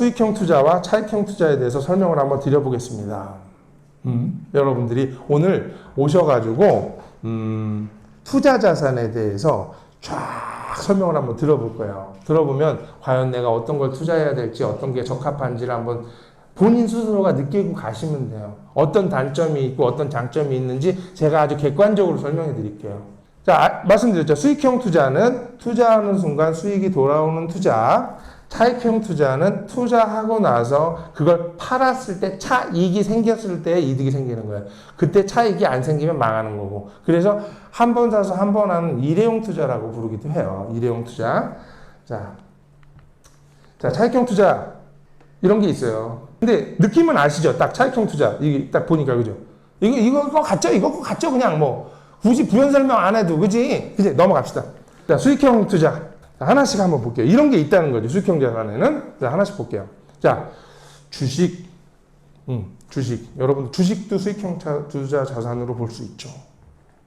수익형 투자와 차익형 투자에 대해서 설명을 한번 드려보겠습니다. 음, 여러분들이 오늘 오셔가지고 음, 투자 자산에 대해서 쫙 설명을 한번 들어볼 거예요. 들어보면 과연 내가 어떤 걸 투자해야 될지 어떤 게 적합한지를 한번 본인 스스로가 느끼고 가시면 돼요. 어떤 단점이 있고 어떤 장점이 있는지 제가 아주 객관적으로 설명해 드릴게요. 자, 아, 말씀드렸죠. 수익형 투자는 투자하는 순간 수익이 돌아오는 투자. 차익형 투자는 투자하고 나서 그걸 팔았을 때 차익이 생겼을 때 이득이 생기는 거예요. 그때 차익이 안 생기면 망하는 거고. 그래서 한 번 사서 한 번 하는 일회용 투자라고 부르기도 해요. 일회용 투자. 자, 자 차익형 투자 이런 게 있어요. 근데 느낌은 아시죠? 딱 차익형 투자 이게 딱 보니까 그죠? 이거 이거 같죠? 이거 같죠? 그냥 뭐 굳이 부연 설명 안 해도 그지? 그지? 넘어갑시다. 자 수익형 투자 자, 하나씩 한번 볼게요. 이런 게 있다는 거죠. 수익형 자산에는 자 하나씩 볼게요. 자 주식, 음, 주식 여러분 주식도 수익형 차- 투자 자산으로 볼 수 있죠.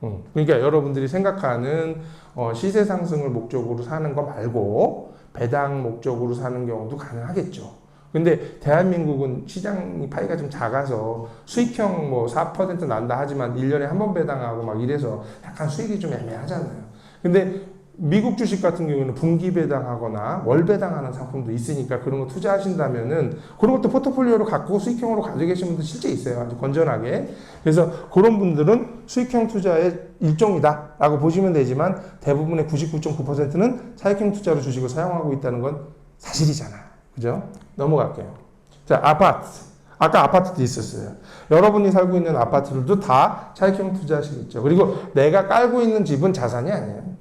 음, 그러니까 여러분들이 생각하는 어, 시세 상승을 목적으로 사는 거 말고 배당 목적으로 사는 경우도 가능하겠죠. 근데 대한민국은 시장 파이가 좀 작아서 수익형 뭐 4% 난다 하지만 1년에 한 번 배당하고 막 이래서 약간 수익이 좀 애매하잖아요. 근데 미국 주식 같은 경우는 분기 배당하거나 월 배당하는 상품도 있으니까 그런 거 투자하신다면은 그런 것도 포트폴리오로 갖고 수익형으로 가지고 계신 분들 실제 있어요. 아주 건전하게. 그래서 그런 분들은 수익형 투자의 일종이다라고 보시면 되지만 대부분의 99.9%는 차익형 투자로 주식을 사용하고 있다는 건 사실이잖아요. 그죠? 넘어갈게요. 자, 아파트. 아까 아파트도 있었어요. 여러분이 살고 있는 아파트들도 다 차익형 투자시겠죠. 그리고 내가 깔고 있는 집은 자산이 아니에요.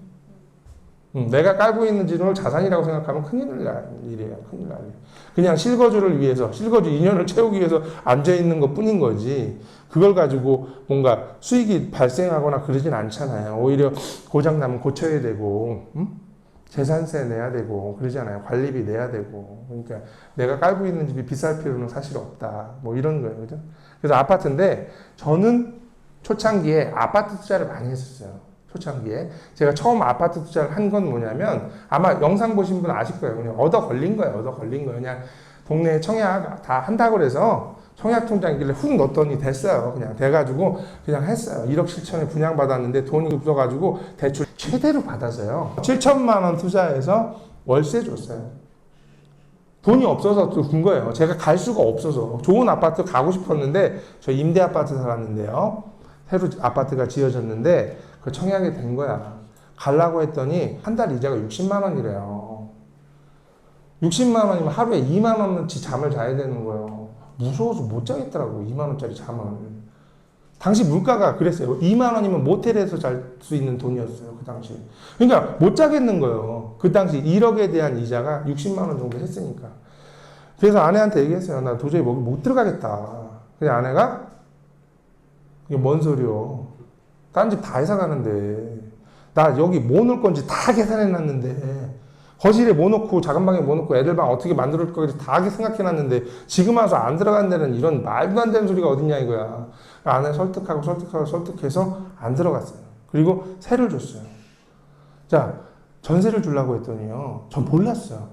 음, 내가 깔고 있는 집을 자산이라고 생각하면 큰일 날 일이에요. 큰일 날 일. 그냥 실거주를 위해서, 실거주 2년을 채우기 위해서 앉아있는 것 뿐인 거지. 그걸 가지고 뭔가 수익이 발생하거나 그러진 않잖아요. 오히려 고장나면 고쳐야 되고, 음? 재산세 내야 되고, 그러잖아요. 관리비 내야 되고. 그러니까 내가 깔고 있는 집이 비쌀 필요는 사실 없다. 뭐 이런 거예요. 그죠? 그래서 아파트인데, 저는 초창기에 아파트 투자를 많이 했었어요. 초창기에. 제가 처음 아파트 투자를 한 건 뭐냐면, 아마 영상 보신 분 아실 거예요. 그냥 얻어 걸린 거예요. 얻어 걸린 거예요. 그냥 동네 청약 다 한다고 그래서 청약 통장길래 훅 넣었더니 됐어요. 그냥 돼가지고 그냥 했어요. 1억 7천에 분양받았는데 돈이 없어가지고 대출 최대로 받아서요. 7천만 원 투자해서 월세 줬어요. 돈이 없어서 준 거예요. 제가 갈 수가 없어서. 좋은 아파트 가고 싶었는데, 저 임대 아파트 살았는데요. 새로 아파트가 지어졌는데, 그 청약이 된 거야. 가려고 했더니, 한 달 이자가 60만 원이래요. 60만 원이면 하루에 2만 원어치 잠을 자야 되는 거예요. 무서워서 못 자겠더라고, 2만 원짜리 잠을. 당시 물가가 그랬어요. 2만 원이면 모텔에서 잘 수 있는 돈이었어요, 그 당시. 그러니까 못 자겠는 거예요. 그 당시 1억에 대한 이자가 60만 원 정도 했으니까. 그래서 아내한테 얘기했어요. 나 도저히 못, 못 들어가겠다. 그냥 아내가 이게 뭔 소리요? 딴 집다 이사 가는데 나 여기 뭐 넣을 건지 다 계산해 놨는데 거실에 뭐 넣고 작은 방에 뭐 넣고 애들 방 어떻게 만들 건지 다 생각해 놨는데 지금 와서 안 들어간 데는 이런 말도 안 되는 소리가 어딨냐 이거야. 아내 설득하고 설득하고 설득해서 안 들어갔어요. 그리고 세를 줬어요. 자, 전세를 주려고 했더니요. 전 몰랐어요.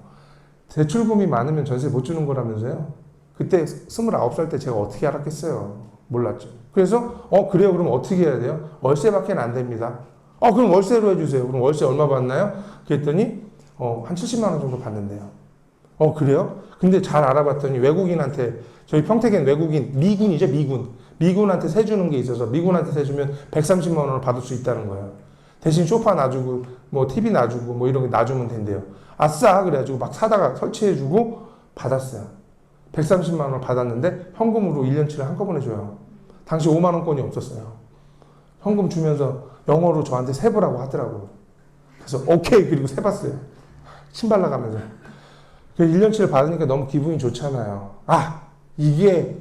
대출금이 많으면 전세 못 주는 거라면서요. 그때 29살 때 제가 어떻게 알았겠어요. 몰랐죠. 그래서 어 그래요. 그럼 어떻게 해야 돼요? 월세밖에 안 됩니다. 어 그럼 월세로 해주세요. 그럼 월세 얼마 받나요? 그랬더니 어한 70만 원 정도 받는데요. 어 그래요? 근데 잘 알아봤더니 외국인한테 저희 평택엔 외국인 미군이죠 미군 미군한테 세 주는 게 있어서 미군한테 세 주면 130만 원을 받을 수 있다는 거예요. 대신 소파 놔주고 뭐 TV 놔주고 뭐 이런 게 놔주면 된대요. 아싸 그래가지고 막 사다가 설치해주고 받았어요. 130만 원을 받았는데 현금으로 1년치를 한꺼번에 줘요. 당시 5만 원권이 없었어요. 현금 주면서 영어로 저한테 세보라고 하더라고요. 그래서 오케이 그리고 세봤어요. 신발 나가면서. 그 1년치를 받으니까 너무 기분이 좋잖아요. 아 이게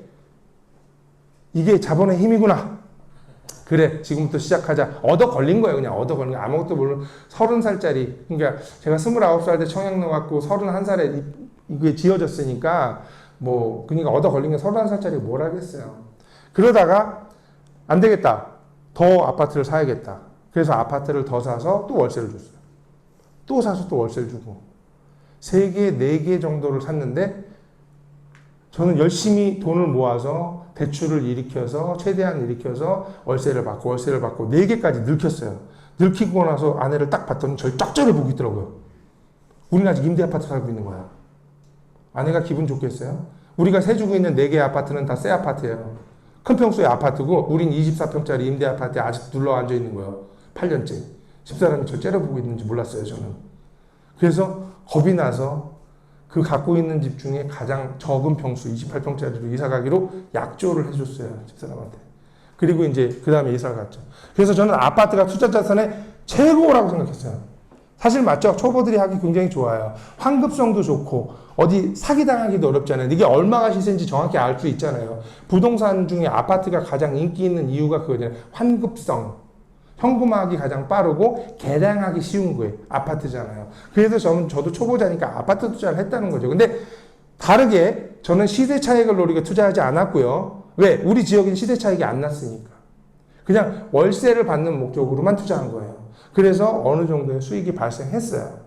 이게 자본의 힘이구나. 그래 지금부터 시작하자. 얻어 걸린 거예요 그냥 얻어 걸린 거 아무것도 모르는 서른 살짜리 그러니까 제가 스물아홉 살 때 청약 넣어갖고 서른 한 살에 이게 지어졌으니까 뭐 그러니까 얻어 걸린 게 서른 한 살짜리 뭘 하겠어요. 그러다가 안 되겠다. 더 아파트를 사야겠다. 그래서 아파트를 더 사서 또 월세를 줬어요. 또 사서 또 월세를 주고 세 개, 네개 정도를 샀는데 저는 열심히 돈을 모아서 대출을 일으켜서 최대한 일으켜서 월세를 받고 월세를 받고 네 개까지 늙혔어요. 늙히고 나서 아내를 딱 봤더니 저를 쫙 보고 있더라고요. 우리는 아직 임대 아파트 살고 있는 거야. 아내가 기분 좋겠어요? 우리가 세 주고 있는 네개 아파트는 다 새 아파트예요. 큰 평수의 아파트고 우린 24평짜리 임대 아파트에 아직 눌러 앉아 있는 거예요. 8년째. 집사람이 저 째려보고 있는지 몰랐어요, 저는. 그래서 겁이 나서 그 갖고 있는 집 중에 가장 적은 평수 28평짜리로 이사 가기로 약조를 해줬어요, 집사람한테. 그리고 이제 그 다음에 이사를 갔죠. 그래서 저는 아파트가 투자 자산의 최고라고 생각했어요. 사실 맞죠? 초보들이 하기 굉장히 좋아요. 환급성도 좋고 어디 사기당하기도 어렵잖아요. 이게 얼마가 시세인지 정확히 알 수 있잖아요. 부동산 중에 아파트가 가장 인기 있는 이유가 그거잖아요. 환급성. 현금화하기 가장 빠르고 개량하기 쉬운 거예요. 아파트잖아요. 그래서 저는 저도 초보자니까 아파트 투자를 했다는 거죠. 근데 다르게 저는 시세 차익을 노리고 투자하지 않았고요. 왜? 우리 지역엔 시세 차익이 안 났으니까. 그냥 월세를 받는 목적으로만 투자한 거예요. 그래서 어느 정도의 수익이 발생했어요.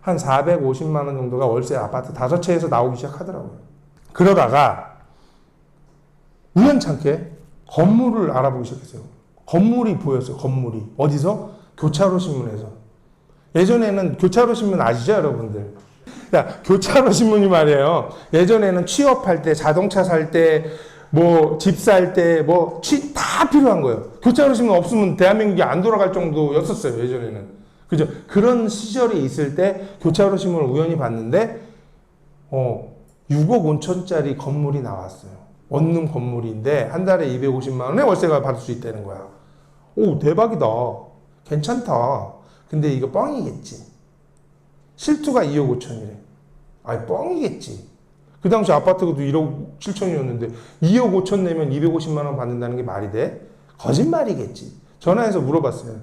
한 450만 원 정도가 월세 아파트 다섯 채에서 나오기 시작하더라고요. 그러다가 우연찮게 건물을 알아보기 시작했어요. 건물이 보였어요. 건물이 어디서? 교차로 신문에서. 예전에는 교차로 신문 아시죠, 여러분들? 야, 교차로 신문이 말이에요. 예전에는 취업할 때, 자동차 살 때, 뭐 집 살 때, 뭐 다 필요한 거예요. 교차로 신문 없으면 대한민국이 안 돌아갈 정도였었어요. 예전에는. 그죠? 그런 시절이 있을 때 교차로 신문을 우연히 봤는데, 어, 6억 5천짜리 건물이 나왔어요. 원룸 건물인데 한 달에 250만 원에 월세가 받을 수 있다는 거야. 오 대박이다. 괜찮다. 근데 이거 뻥이겠지. 실투가 2억 5천이래. 아니 뻥이겠지. 그 당시 아파트가 1억 7천이었는데 2억 5천 내면 250만 원 받는다는 게 말이 돼? 거짓말이겠지. 전화해서 물어봤어요.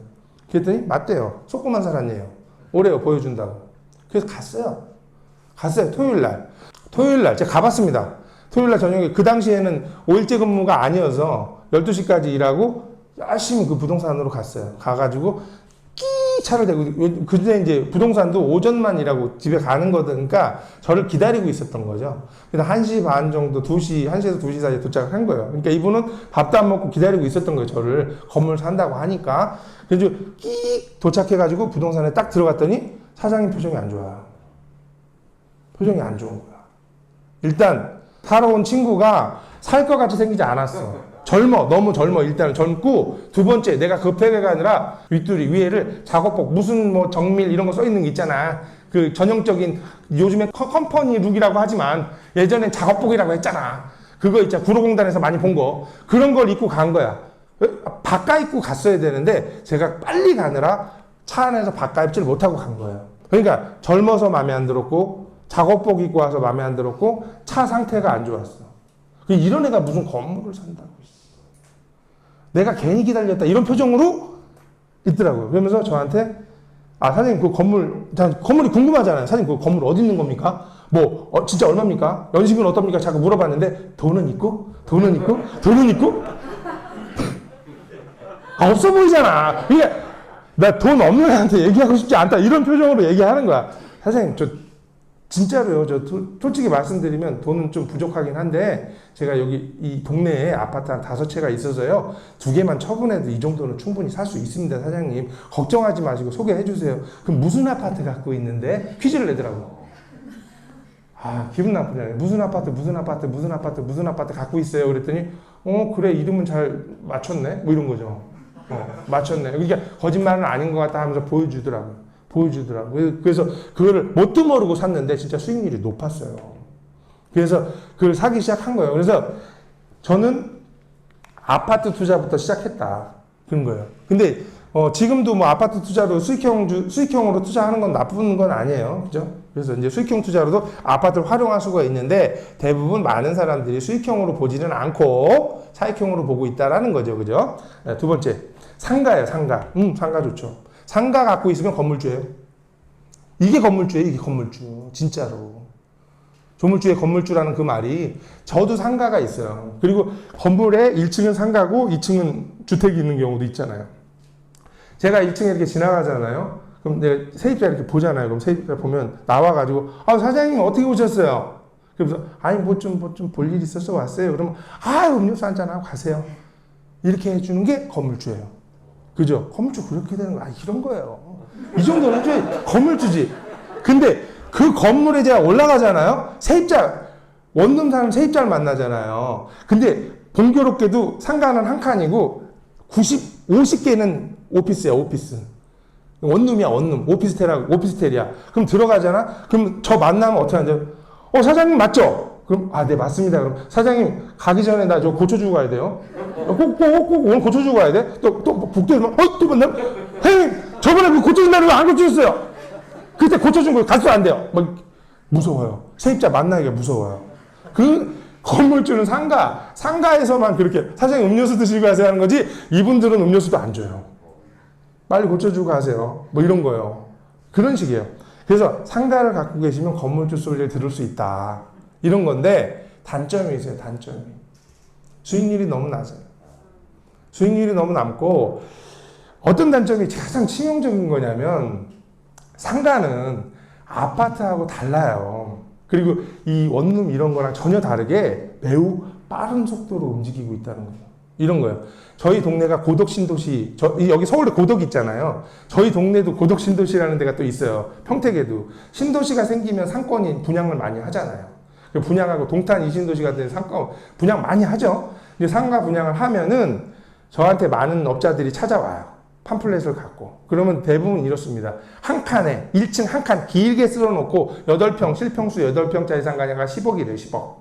그랬더니 맞대요. 속고만 살았네요. 오래요 보여준다고. 그래서 갔어요. 갔어요 토요일 날. 토요일 날 제가 가봤습니다. 토요일 날 저녁에 그 당시에는 5일제 근무가 아니어서 12시까지 일하고 열심히 그 부동산으로 갔어요. 가가지고 끼 차를 대고 근데 이제 부동산도 오전만 일하고 집에 가는 거니까 저를 기다리고 있었던 거죠. 그래서 1시 반 정도 2시 1시에서 2시 사이에 도착을 한 거예요. 그러니까 이분은 밥도 안 먹고 기다리고 있었던 거예요. 저를 건물 산다고 하니까 그래서 끼 도착해 가지고 부동산에 딱 들어갔더니 사장님 표정이 안 좋아요. 표정이 안 좋은 거야. 일단 사러 온 친구가 살 것 같이 생기지 않았어. 젊어, 너무 젊어. 일단은 젊고 두 번째 내가 급해가 아니라 윗줄이 위에를 작업복 무슨 뭐 정밀 이런 거 써 있는 게 있잖아. 그 전형적인 요즘에 커- 컴퍼니 룩이라고 하지만 예전엔 작업복이라고 했잖아. 그거 있잖아. 구로공단에서 많이 본 거. 그런 걸 입고 간 거야. 바깥 입고 갔어야 되는데 제가 빨리 가느라 차 안에서 바깥 입질 못하고 간 거예요. 그러니까 젊어서 마음에 안 들었고 작업복 입고 와서 마음에 안 들었고 차 상태가 안 좋았어. 그 이런 애가 무슨 건물을 산다고. 내가 괜히 기다렸다 이런 표정으로 있더라고요. 그러면서 저한테 아 사장님 그 건물 자, 건물이 궁금하잖아요. 사장님 그 건물 어디 있는 겁니까? 뭐 어, 진짜 얼마입니까? 연식은 어떻습니까? 자꾸 물어봤는데 돈은 있고 돈은 있고 돈은 있고 아, 없어 보이잖아. 이게 나돈 없는 애한테 얘기하고 싶지 않다 이런 표정으로 얘기하는 거야. 사장님 저 진짜로요. 저 도- 솔직히 말씀드리면 돈은 좀 부족하긴 한데 제가 여기 이 동네에 아파트 한 다섯 채가 있어서요. 두 개만 처분해도 이 정도는 충분히 살 수 있습니다, 사장님. 걱정하지 마시고 소개해 주세요. 그럼 무슨 아파트 갖고 있는데 퀴즈를 내더라고. 아 기분 나쁘잖아요. 무슨 아파트, 무슨 아파트, 무슨 아파트, 무슨 아파트 갖고 있어요. 그랬더니 어 그래 이름은 잘 맞췄네. 뭐 이런 거죠. 어, 맞췄네. 그러니까 거짓말은 아닌 것 같다 하면서 보여주더라고요. 보여주더라고요. 그래서 그거를 뭣도 모르고 샀는데 진짜 수익률이 높았어요. 그래서 그걸 사기 시작한 거예요. 그래서 저는 아파트 투자부터 시작했다. 그런 거예요. 근데 어, 지금도 뭐 아파트 투자로 수익형 주, 수익형으로 투자하는 건 나쁜 건 아니에요. 그죠? 그래서 이제 수익형 투자로도 아파트를 활용할 수가 있는데 대부분 많은 사람들이 수익형으로 보지는 않고 차익형으로 보고 있다라는 거죠. 그죠? 네, 두 번째. 상가예요, 상가. 음, 상가 좋죠. 상가 갖고 있으면 건물주예요. 이게 건물주예요, 이게 건물주. 진짜로. 조물주의 건물주라는 그 말이 저도 상가가 있어요. 그리고 건물에 1층은 상가고 2층은 주택이 있는 경우도 있잖아요. 제가 1층에 이렇게 지나가잖아요. 그럼 내가 세입자 이렇게 보잖아요. 그럼 세입자 보면 나와가지고 아 사장님 어떻게 오셨어요? 그래서 아니 뭐 좀 뭐 좀 볼 일 있어서 왔어요. 그러면 아 음료수 한잔 하고 가세요. 이렇게 해주는 게 건물주예요. 그죠? 건물주 그렇게 되는 거, 아 이런 거예요. 이 정도는 해줘야 건물주지. 근데 그 건물에 제가 올라가잖아요. 세입자 원룸 사람 세입자를 만나잖아요. 근데 공교롭게도 상가는 한 칸이고 90, 50개는 오피스야 오피스. 원룸이야 원룸 오피스텔하고 오피스텔이야. 그럼 들어가잖아. 그럼 저 만나면 어떻게 하죠? 어 사장님 맞죠? 그럼 아 네 맞습니다. 그럼 사장님 가기 전에 나 저 고쳐주고 가야 돼요. 꼭꼭꼭 오늘 고쳐주고 가야 돼. 또 또 북도에서 어또 만나? 형님 저번에 그 고쳐준다는 거안 고쳐줬어요. 그때 고쳐준 거 가서 안 돼요. 막 무서워요. 세입자 만나기가 무서워요. 그 건물주는 상가 상가에서만 그렇게 사장님 음료수 드시고 가세요 하는 거지 이분들은 음료수도 안 줘요. 빨리 고쳐주고 가세요. 뭐 이런 거예요. 그런 식이에요. 그래서 상가를 갖고 계시면 건물주 소리를 들을 수 있다. 이런 건데 단점이 있어요. 단점이. 수익률이 너무 낮아요. 수익률이 너무 남고 어떤 단점이 가장 치명적인 거냐면 상가는 아파트하고 달라요. 그리고 이 원룸 이런 거랑 전혀 다르게 매우 빠른 속도로 움직이고 있다는 거예요. 이런 거예요. 저희 동네가 고덕 신도시, 저, 이 여기 서울에 고덕 있잖아요. 저희 동네도 고덕 신도시라는 데가 또 있어요. 평택에도. 신도시가 생기면 상권이 분양을 많이 하잖아요. 그 분양하고 동탄 이신도시 같은 상권 분양 많이 하죠. 근데 상가 분양을 하면은 저한테 많은 업자들이 찾아와요. 팜플렛을 갖고. 그러면 대부분 이렇습니다. 한 칸에 1층 한 칸 길게 쓸어 놓고 8평, 실평수 8평짜리 상가냐가 10억이래요, 10억.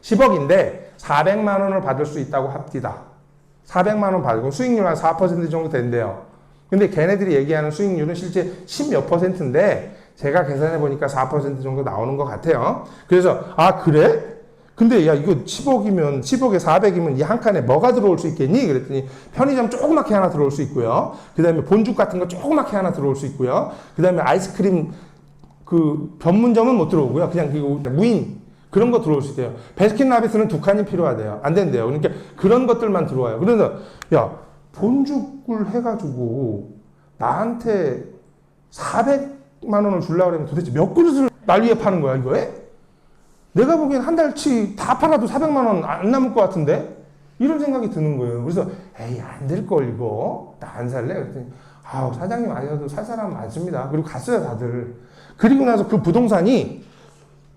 10억인데 400만 원을 받을 수 있다고 합디다. 400만 원 받고 수익률 한 4% 정도 된대요. 근데 걔네들이 얘기하는 수익률은 실제 10몇 퍼센트인데 제가 계산해 보니까 4% 정도 나오는 것 같아요. 그래서 아 그래? 근데 야 이거 10억이면 10억에 400이면 이 한 칸에 뭐가 들어올 수 있겠니? 그랬더니 편의점 조그맣게 하나 들어올 수 있고요. 그다음에 본죽 같은 거 조그맣게 하나 들어올 수 있고요. 그다음에 아이스크림 그 전문점은 못 들어오고요. 그냥 그 무인 그런 거 들어올 수 있대요. 베스킨라빈스는 두 칸이 필요하대요. 안 된대요. 그러니까 그런 것들만 들어와요. 그래서 야 본죽을 해가지고 나한테 400 만 원을 주려고 그러면 도대체 몇 그릇을 날 위해 파는 거야 이거에? 내가 보기엔 한 달치 다 팔아도 400만 원 안 남을 것 같은데? 이런 생각이 드는 거예요. 그래서 에이 안 될걸 이거 나 안 살래? 그랬더니 아우 사장님 아니어도 살 사람 많습니다. 그리고 갔어요 다들. 그리고 나서 그 부동산이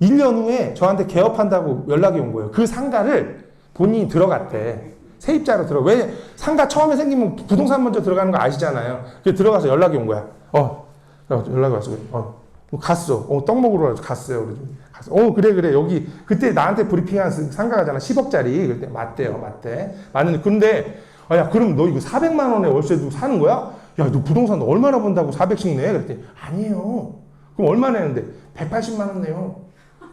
1년 후에 저한테 개업한다고 연락이 온 거예요. 그 상가를 본인이 들어갔대. 세입자로 들어. 왜 상가 처음에 생기면 부동산 먼저 들어가는 거 아시잖아요. 그 들어가서 연락이 온 거야. 어, 어, 연락이 왔어. 어, 갔어. 어, 떡 먹으러 갔어요. 그래서 갔어. 어, 그래, 그래. 여기 그때 나한테 브리핑한 상가가잖아. 10억짜리. 그때 맞대요, 맞대. 맞는데 근데 아, 야, 그럼 너 이거 400만 원에 월세도 사는 거야? 야, 너 부동산 얼마나 번다고 400씩 내? 그랬더니 아니에요. 그럼 얼마 내는데? 180만 원 내요.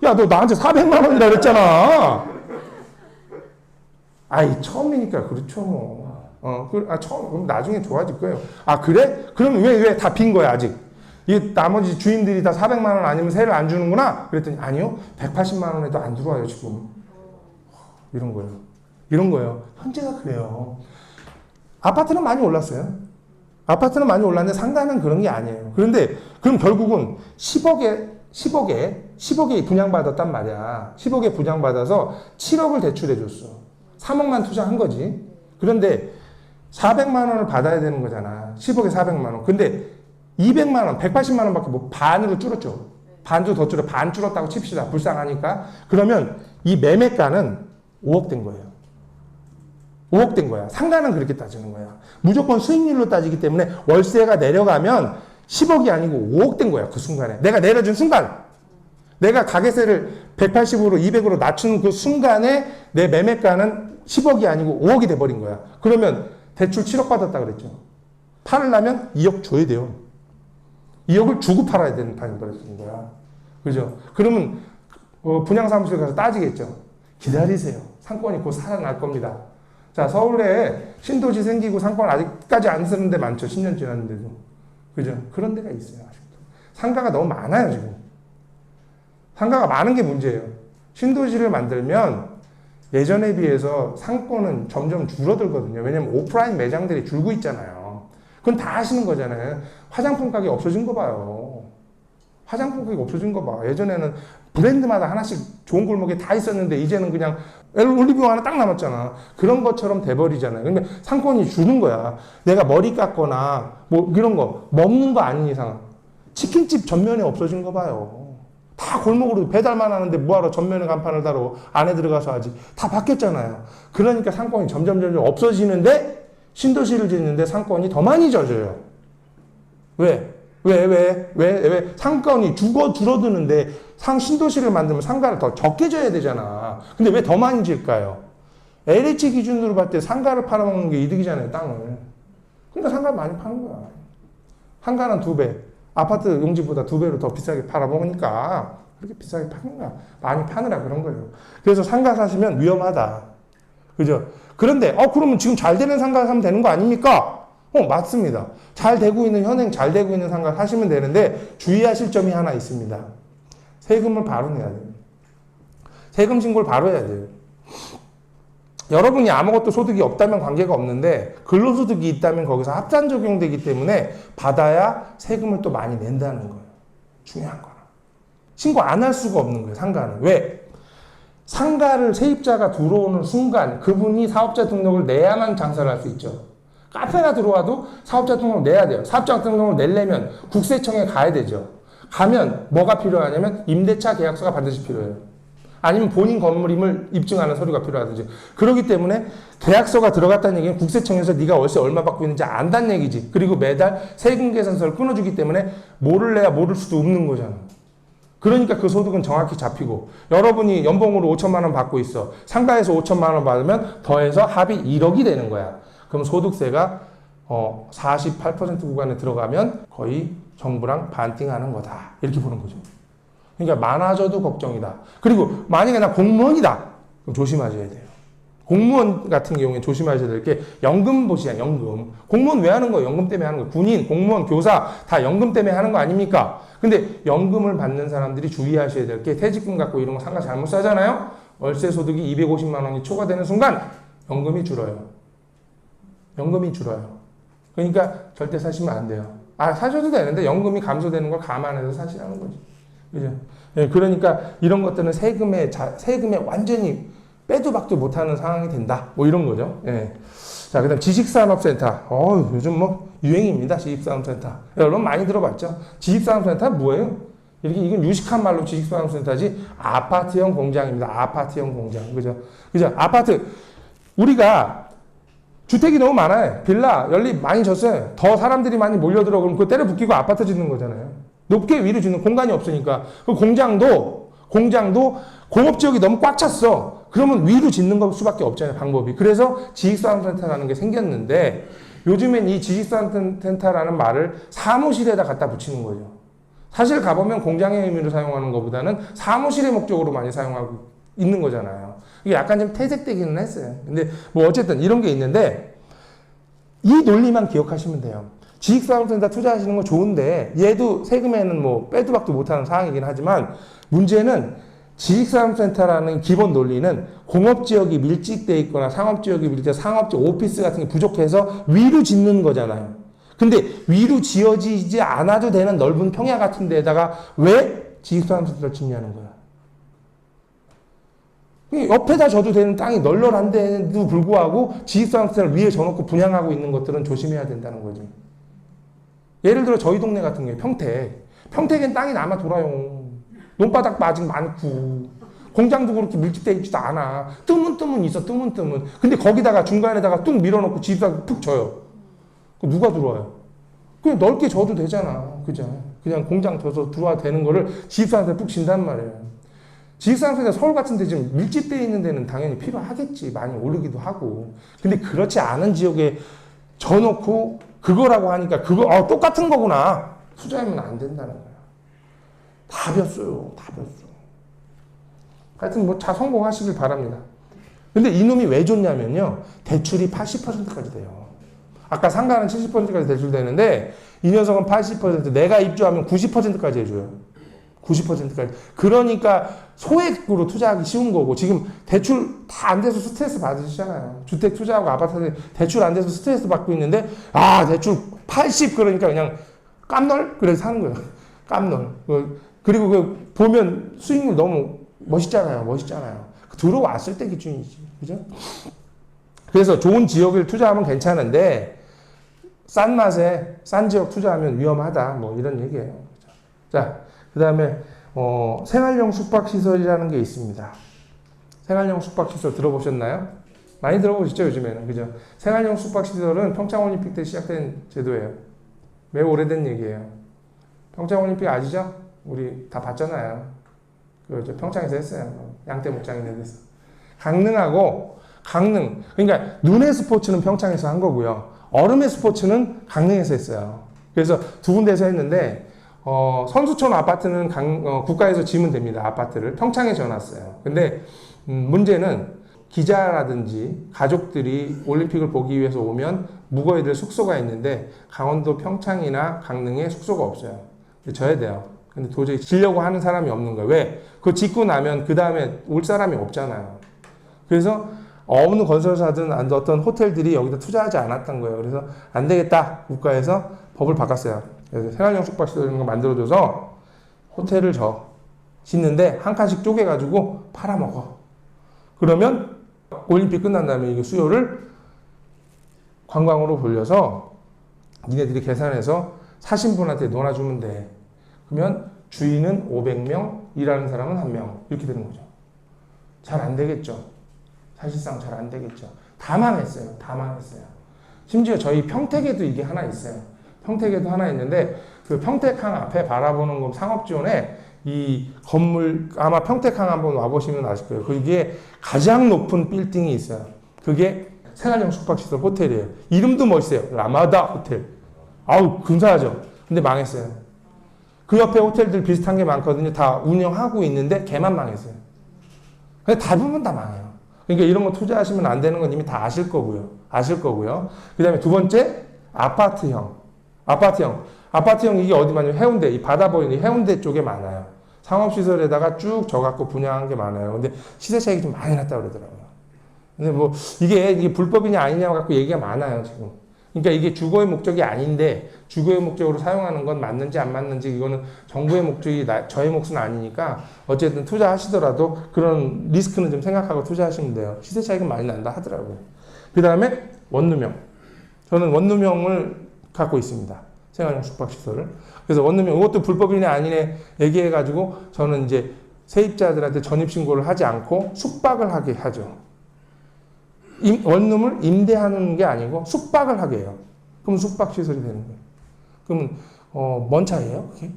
야, 너 나한테 400만 원이라 그랬잖아. 아이, 처음이니까 그렇죠, 뭐. 어, 그, 아, 처음, 그럼 나중에 좋아질 거예요. 아, 그래? 그럼 왜, 왜 다 빈 거야, 아직? 이 나머지 주인들이 다 400만 원 아니면 세를 안 주는구나? 그랬더니, 아니요. 180만 원에도 안 들어와요, 지금. 이런 거예요. 이런 거예요. 현재가 그래요. 아파트는 많이 올랐어요. 아파트는 많이 올랐는데 상가는 그런 게 아니에요. 그런데, 그럼 결국은 10억에 10억에 10억에 분양받았단 말이야. 10억에 분양받아서 7억을 대출해 줬어. 3억만 투자한 거지. 그런데 400만 원을 받아야 되는 거잖아. 10억에 400만 원. 근데 200만 원, 180만 원밖에 뭐 반으로 줄었죠. 반도 더 줄어 반 줄었다고 칩시다. 불쌍하니까. 그러면 이 매매가는 5억 된 거예요. 5억 된 거야. 상가는 그렇게 따지는 거야. 무조건 수익률로 따지기 때문에 월세가 내려가면 10억이 아니고 5억 된 거야, 그 순간에. 내가 내려준 순간. 내가 가게세를 180으로 200으로 낮춘 그 순간에 내 매매가는 10억이 아니고 5억이 돼버린 거야. 그러면 대출 7억 받았다 그랬죠. 팔으려면 2억 줘야 돼요. 2억을 주고 팔아야 되는 판이 벌어지는 거야. 그죠? 그러면 어, 분양사무실 가서 따지겠죠. 기다리세요. 상권이 곧 살아날 겁니다. 자, 서울에 신도시 생기고 상권 아직까지 안 쓰는 데 많죠. 10년 지났는데도. 그죠? 그런 데가 있어요. 아직도. 상가가 너무 많아요, 지금. 상가가 많은 게 문제예요. 신도시를 만들면 예전에 비해서 상권은 점점 줄어들거든요. 왜냐면 오프라인 매장들이 줄고 있잖아요. 그건 다 아시는 거잖아요. 화장품 가게 없어진 거 봐요. 화장품 가게 없어진 거 봐. 예전에는 브랜드마다 하나씩 좋은 골목에 다 있었는데 이제는 그냥 올리브영 하나 딱 남았잖아. 그런 것처럼 돼버리잖아요. 근데 상권이 주는 거야. 내가 머리 깎거나 뭐 이런 거 먹는 거 아닌 이상 치킨집 전면에 없어진 거 봐요. 다 골목으로 배달만 하는데 뭐하러 전면에 간판을 달아 안에 들어가서 하지. 다 바뀌었잖아요. 그러니까 상권이 점점 점점 없어지는데 신도시를 짓는데 상권이 더 많이 젖어요. 왜? 왜, 왜, 왜, 왜? 상권이 죽어 줄어드는데 상, 신도시를 만들면 상가를 더 적게 줘야 되잖아. 근데 왜 더 많이 질까요? LH 기준으로 봤을 때 상가를 팔아먹는 게 이득이잖아요, 땅을. 그러니까 상가를 많이 파는 거야. 한가는 두 배, 아파트 용지보다 두 배로 더 비싸게 팔아먹으니까 그렇게 비싸게 파는 거야. 많이 파느라 그런 거예요. 그래서 상가 사시면 위험하다. 그죠? 그런데, 어, 그러면 지금 잘 되는 상가 사면 되는 거 아닙니까? 어, 맞습니다. 잘 되고 있는, 현행 잘 되고 있는 상가 사시면 되는데 주의하실 점이 하나 있습니다. 세금을 바로 내야 돼요. 세금 신고를 바로 해야 돼요. 여러분이 아무것도 소득이 없다면 관계가 없는데 근로소득이 있다면 거기서 합산 적용되기 때문에 받아야 세금을 또 많이 낸다는 거예요. 중요한 거는. 신고 안 할 수가 없는 거예요, 상가는. 왜? 상가를 세입자가 들어오는 순간 그분이 사업자 등록을 내야만 장사를 할 수 있죠. 카페가 들어와도 사업자 등록을 내야 돼요. 사업자 등록을 내려면 국세청에 가야 되죠. 가면 뭐가 필요하냐면 임대차 계약서가 반드시 필요해요. 아니면 본인 건물임을 입증하는 서류가 필요하든지. 그렇기 때문에 계약서가 들어갔다는 얘기는 국세청에서 네가 월세 얼마 받고 있는지 안다는 얘기지. 그리고 매달 세금 계산서를 끊어주기 때문에 뭐를 내야 모를 수도 없는 거잖아. 그러니까 그 소득은 정확히 잡히고 여러분이 연봉으로 5천만 원 받고 있어. 상가에서 5천만 원 받으면 더해서 합이 1억이 되는 거야. 그럼 소득세가 어, 48% 구간에 들어가면 거의 정부랑 반띵하는 거다. 이렇게 보는 거죠. 그러니까 많아져도 걱정이다. 그리고 만약에 나 공무원이다. 그럼 조심하셔야 돼요. 공무원 같은 경우에 조심하셔야 될 게 연금 보시야 연금. 공무원 왜 하는 거예요? 연금 때문에 하는 거예요. 군인, 공무원, 교사 다 연금 때문에 하는 거 아닙니까? 근데 연금을 받는 사람들이 주의하셔야 될 게 퇴직금 갖고 이런 거 상가 잘못 사잖아요. 월세 소득이 250만 원이 초과되는 순간 연금이 줄어요. 연금이 줄어요. 그러니까 절대 사시면 안 돼요. 아 사셔도 되는데 연금이 감소되는 걸 감안해서 사시라는 거지. 그죠? 예, 그러니까 이런 것들은 세금에 자, 세금에 완전히 빼도 박도 못하는 상황이 된다. 뭐 이런 거죠. 예. 자, 그 다음 지식산업센터. 어, 요즘 뭐 유행입니다. 지식산업센터. 여러분 많이 들어봤죠? 지식산업센터 뭐예요? 이렇게 이건 유식한 말로 지식산업센터지 아파트형 공장입니다. 아파트형 공장. 그죠? 그죠? 아파트 우리가 주택이 너무 많아요. 빌라 연립 많이 졌어요. 더 사람들이 많이 몰려들어 그럼 그거 때려 붙이고 아파트 짓는 거잖아요. 높게 위로 짓는 공간이 없으니까 그 공장도 공장도 공업 지역이 너무 꽉 찼어. 그러면 위로 짓는 것 수밖에 없잖아요, 방법이. 그래서 지식산업센터라는 게 생겼는데 요즘엔 이 지식산업센터라는 말을 사무실에다 갖다 붙이는 거죠. 사실 가보면 공장의 의미로 사용하는 것보다는 사무실의 목적으로 많이 사용하고 있는 거잖아요. 이게 약간 좀 퇴색되기는 했어요. 근데 뭐 어쨌든 이런 게 있는데 이 논리만 기억하시면 돼요. 지식산업센터 투자하시는 거 좋은데 얘도 세금에는 뭐 빼도 박도 못하는 사항이긴 하지만 문제는 지식산업센터라는 기본 논리는 공업지역이 밀집돼 있거나 상업지역이 밀집, 상업지 오피스 같은 게 부족해서 위로 짓는 거잖아요. 근데 위로 지어지지 않아도 되는 넓은 평야 같은 데다가 왜 지식산업센터를 짓냐는 거야. 옆에다 져도 되는 땅이 널널한데도 불구하고 지식산업센터를 위에 져놓고 분양하고 있는 것들은 조심해야 된다는 거지. 예를 들어 저희 동네 같은 경우에 평택. 평택엔 땅이 남아 돌아요. 논바닥 아직 많고. 공장도 그렇게 밀집되어 있지도 않아. 뜨문뜨문 있어, 뜨문뜨문. 근데 거기다가 중간에다가 뚝 밀어놓고 집사 푹 져요. 그럼 누가 들어와요? 그냥 넓게 져도 되잖아. 그죠? 그냥 공장 져서 들어와도 되는 거를 집사한테 푹 진단 말이에요. 지식산업센터 서울 같은 데 지금 밀집되어 있는 데는 당연히 필요하겠지. 많이 오르기도 하고. 근데 그렇지 않은 지역에 져놓고 그거라고 하니까 그거 어, 똑같은 거구나. 투자하면 안 된다는 거야. 다 볐어요. 다 볐어. 하여튼 뭐 다 성공하시길 바랍니다. 근데 이놈이 왜 좋냐면요. 대출이 80%까지 돼요. 아까 상가는 70%까지 대출되는데 이 녀석은 80% 내가 입주하면 90%까지 해줘요. 90%까지. 그러니까 소액으로 투자하기 쉬운 거고 지금 대출 다 안 돼서 스트레스 받으시잖아요. 주택 투자하고 아파트 대출 안 돼서 스트레스 받고 있는데 아 대출 80 그러니까 그냥 깜놀 그래서 사는 거예요. 깜놀. 그 그리고 그 보면 수익률 너무 멋있잖아요. 멋있잖아요. 그 들어왔을 때 기준이지. 그죠? 그래서 좋은 지역을 투자하면 괜찮은데 싼 맛에 싼 지역 투자하면 위험하다. 뭐 이런 얘기예요. 자, 그 다음에 어, 생활용 숙박 시설이라는 게 있습니다. 생활용 숙박 시설 들어보셨나요? 많이 들어보시죠 요즘에는 그죠? 생활용 숙박 시설은 평창 올림픽 때 시작된 제도예요. 매우 오래된 얘기예요. 평창 올림픽 아시죠? 우리 다 봤잖아요. 그저 평창에서 했어요. 양떼 목장이네 데서. 강릉하고 강릉 그러니까 눈의 스포츠는 평창에서 한 거고요. 얼음의 스포츠는 강릉에서 했어요. 그래서 두 군데서 했는데 어, 선수촌 아파트는 강, 어, 국가에서 지면 됩니다. 아파트를 평창에 지어놨어요. 근데 음, 문제는 기자라든지 가족들이 올림픽을 보기 위해서 오면 묵어야 될 숙소가 있는데 강원도 평창이나 강릉에 숙소가 없어요. 져야 돼요. 근데 도저히 지려고 하는 사람이 없는 거예요. 왜? 그거 짓고 나면 그 다음에 올 사람이 없잖아요. 그래서 어느 건설사든 어떤 호텔들이 여기다 투자하지 않았던 거예요. 그래서 안 되겠다. 국가에서 법을 바꿨어요. 그래서 생활용 숙박시설 이런 거 만들어줘서 호텔을 져. 짓는데 한 칸씩 쪼개가지고 팔아먹어. 그러면 올림픽 끝난 다음에 이게 수요를 관광으로 돌려서 니네들이 계산해서 사신 분한테 놀아주면 돼. 그러면 주인은 500명, 일하는 사람은 1명. 이렇게 되는 거죠. 잘 안 되겠죠. 사실상 잘 안 되겠죠. 다 망했어요. 다 망했어요. 심지어 저희 평택에도 이게 하나 있어요. 평택에도 하나 있는데 그 평택항 앞에 바라보는 건 상업지원에 이 건물 아마 평택항 한번 와보시면 아실 거예요. 그게 가장 높은 빌딩이 있어요. 그게 생활용 숙박시설 호텔이에요. 이름도 멋있어요. 라마다 호텔. 아우 근사하죠. 근데 망했어요. 그 옆에 호텔들 비슷한 게 많거든요. 다 운영하고 있는데 걔만 망했어요. 근데 대부분 다 망해요. 그러니까 이런 거 투자하시면 안 되는 건 이미 다 아실 거고요. 아실 거고요. 그 다음에 두 번째, 아파트형. 아파트형. 아파트형 이게 어디 많냐면 해운대, 이 바다 보이는 해운대 쪽에 많아요. 상업시설에다가 쭉 져갖고 분양한 게 많아요. 근데 시세 차익이 좀 많이 났다고 그러더라고요. 근데 뭐 이게, 이게 불법이냐 아니냐 갖고 얘기가 많아요, 지금. 그러니까 이게 주거의 목적이 아닌데 주거의 목적으로 사용하는 건 맞는지 안 맞는지 이거는 정부의 목적이 나, 저의 몫은 아니니까 어쨌든 투자하시더라도 그런 리스크는 좀 생각하고 투자하시면 돼요. 시세 차익은 많이 난다 하더라고요. 그 다음에 원룸형. 저는 원룸형을 갖고 있습니다. 생활용 숙박시설을. 그래서 원룸형 이것도 불법이냐 아니냐 얘기해가지고 저는 이제 세입자들한테 전입신고를 하지 않고 숙박을 하게 하죠. 임, 원룸을 임대하는 게 아니고 숙박을 하게 해요. 그럼 숙박 시설이 되는 거예요. 그러면 어, 뭔 차이예요? 그게?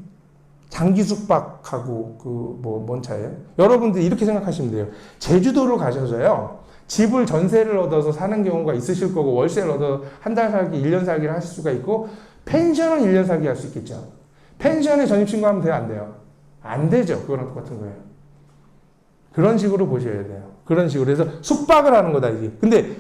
장기 숙박하고 그 뭐 뭔 차이예요? 여러분들 이렇게 생각하시면 돼요. 제주도를 가셔서요. 집을 전세를 얻어서 사는 경우가 있으실 거고 월세를 얻어 한 달 살기, 1년 살기를 하실 수가 있고 펜션은 1년 살기 할 수 있겠죠. 펜션에 전입 신고하면 돼요, 안 돼요? 안 되죠. 그거랑 똑같은 거예요. 그런 식으로 보셔야 돼요. 그런 식으로 해서 숙박을 하는 거다 이게. 근데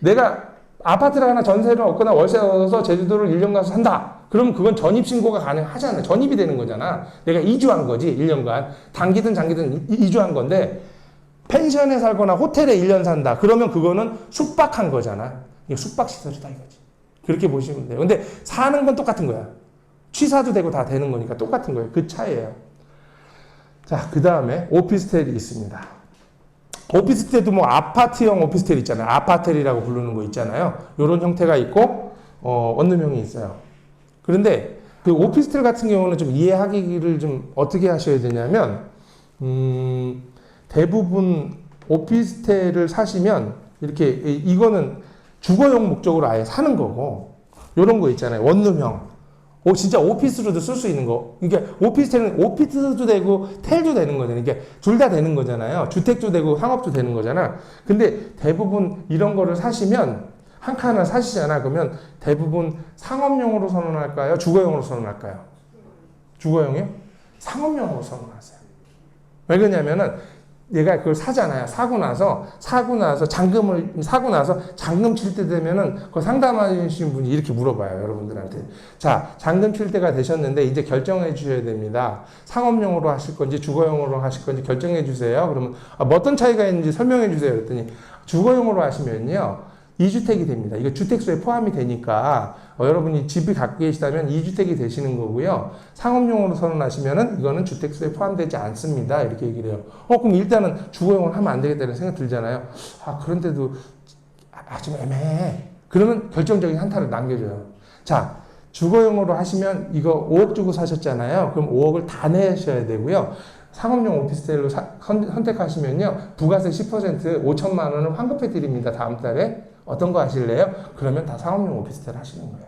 내가 아파트를 하나 전세를 얻거나 월세를 얻어서 제주도를 1년 가서 산다. 그럼 그건 전입 신고가 가능하잖아. 전입이 되는 거잖아. 내가 이주한 거지 1년간. 단기든 장기든 이- 이주한 건데 펜션에 살거나 호텔에 1년 산다. 그러면 그거는 숙박한 거잖아. 이게 숙박 시설이다 이거지. 그렇게 보시면 돼요. 근데 사는 건 똑같은 거야. 취사도 되고 다 되는 거니까 똑같은 거예요. 그 차이예요. 자, 그 다음에 오피스텔이 있습니다. 오피스텔도 뭐 아파트형 오피스텔 있잖아요. 아파텔이라고 부르는 거 있잖아요. 이런 형태가 있고, 어, 원룸형이 있어요. 그런데 그 오피스텔 같은 경우는 좀 이해하기를 좀 어떻게 하셔야 되냐면, 음, 대부분 오피스텔을 사시면 이렇게 이- 이거는 주거용 목적으로 아예 사는 거고, 이런 거 있잖아요. 원룸형. 오, 진짜 오피스로도 쓸 수 있는 거. 그러니까 오피스텔은 오피스도 되고 텔도 되는 거잖아요. 그러니까 둘다 되는 거잖아요. 주택도 되고 상업도 되는 거잖아. 근데 대부분 이런 거를 사시면 한 칸을 사시잖아. 그러면 대부분 상업용으로 선언할까요? 주거용으로 선언할까요? 주거용이요? 상업용으로 선언하세요. 왜 그러냐면은 얘가 그걸 사잖아요. 사고 나서 사고 나서 잔금을 사고 나서 잔금 칠 때 되면은 그 상담하시는 분이 이렇게 물어봐요, 여러분들한테. 자, 잔금 칠 때가 되셨는데 이제 결정해 주셔야 됩니다. 상업용으로 하실 건지 주거용으로 하실 건지 결정해 주세요. 그러면 아, 뭐 어떤 차이가 있는지 설명해 주세요. 그랬더니 주거용으로 하시면요. 2주택이 됩니다. 이거 주택수에 포함이 되니까 어, 여러분이 집이 갖고 계시다면 2주택이 되시는 거고요. 상업용으로 선언하시면은 이거는 주택수에 포함되지 않습니다. 이렇게 얘기를 해요. 어, 그럼 일단은 주거용을 하면 안 되겠다는 생각 들잖아요. 아, 그런데도 아, 좀 애매해. 그러면 결정적인 한타를 남겨줘요. 자, 주거용으로 하시면 이거 5억 주고 사셨잖아요. 그럼 5억을 다 내셔야 되고요. 상업용 오피스텔로 사- 선- 선택하시면요. 부가세 10% 5천만 원을 환급해 드립니다. 다음 달에. 어떤 거 하실래요? 그러면 다 상업용 오피스텔 하시는 거예요.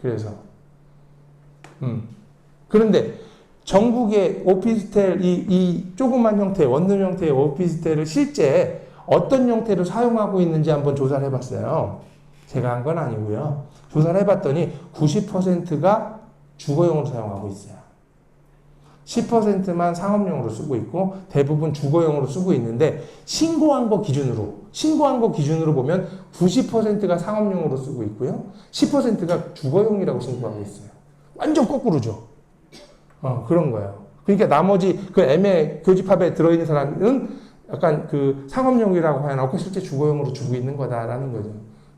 그래서 음. 그런데 전국의 오피스텔 이, 이 조그만 형태 원룸 형태의 오피스텔을 실제 어떤 형태로 사용하고 있는지 한번 조사를 해봤어요. 제가 한 건 아니고요. 조사를 해봤더니 90%가 주거용으로 사용하고 있어요. 10%만 상업용으로 쓰고 있고 대부분 주거용으로 쓰고 있는데 신고한 거 기준으로 신고한 거 기준으로 보면 90%가 상업용으로 쓰고 있고요. 10%가 주거용이라고 신고하고 있어요. 완전 거꾸로죠. 어, 그런 거예요. 그러니까 나머지 그 애매 교집합에 들어있는 사람은 약간 그 상업용이라고 해놓고 실제 주거용으로 주고 있는 거다라는 거죠.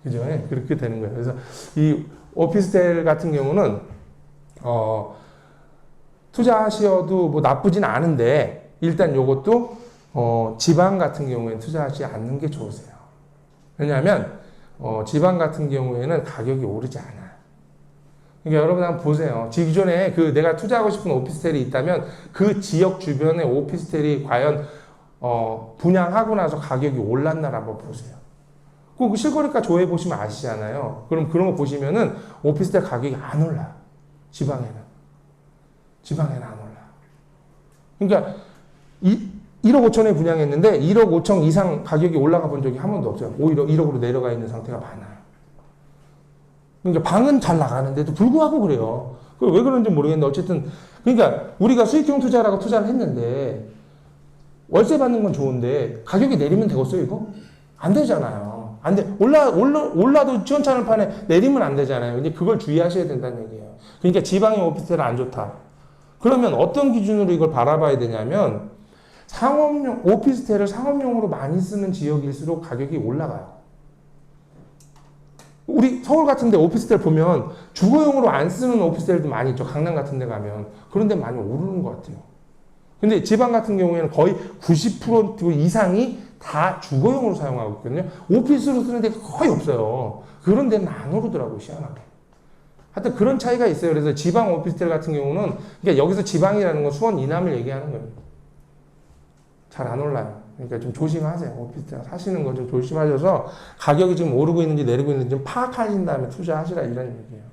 그죠? 예, 그렇게 되는 거예요. 그래서 이 오피스텔 같은 경우는 어, 투자하셔도 뭐 나쁘진 않은데 일단 요것도 어, 지방 같은 경우에는 투자하지 않는 게 좋으세요. 왜냐하면 어, 지방 같은 경우에는 가격이 오르지 않아요. 그러니까 여러분 한번 보세요. 기존에 그 내가 투자하고 싶은 오피스텔이 있다면 그 지역 주변의 오피스텔이 과연 어, 분양하고 나서 가격이 올랐나를 한번 보세요. 그 실거래가 조회 보시면 아시잖아요. 그럼 그런 거 보시면은 오피스텔 가격이 안 올라요. 지방에는. 지방에는 안 올라. 그러니까 이, 1억 5천에 분양했는데 1억 5천 이상 가격이 올라가 본 적이 한 번도 없어요. 오히려 1억으로 내려가 있는 상태가 많아요. 그러니까 방은 잘 나가는데도 불구하고 그래요. 그왜 그런지 모르겠는데 어쨌든 그러니까 우리가 수익형 투자라고 투자를 했는데 월세 받는 건 좋은데 가격이 내리면 되겠어요 이거? 안 되잖아요. 안 돼. 올라 올라 올라도 시원찮은 판에 내리면 안 되잖아요. 근데 그걸 주의하셔야 된다는 얘기예요. 그러니까 지방의 오피스텔은 안 좋다. 그러면 어떤 기준으로 이걸 바라봐야 되냐면 상업용 오피스텔을 상업용으로 많이 쓰는 지역일수록 가격이 올라가요. 우리 서울 같은데 오피스텔 보면 주거용으로 안 쓰는 오피스텔도 많이 있죠. 강남 같은 데 가면 그런 데 많이 오르는 것 같아요. 근데 지방 같은 경우에는 거의 90% 이상이 다 주거용으로 사용하고 있거든요. 오피스로 쓰는 데가 거의 없어요. 그런 데는 안 오르더라고요, 희한하게. 하여튼 그런 차이가 있어요. 그래서 지방 오피스텔 같은 경우는, 그러니까 여기서 지방이라는 건 수원 이남을 얘기하는 거예요. 잘 안 올라요. 그러니까 좀 조심하세요. 오피스텔 사시는 거 좀 조심하셔서 가격이 지금 오르고 있는지 내리고 있는지 좀 파악하신 다음에 투자하시라 이런 얘기예요.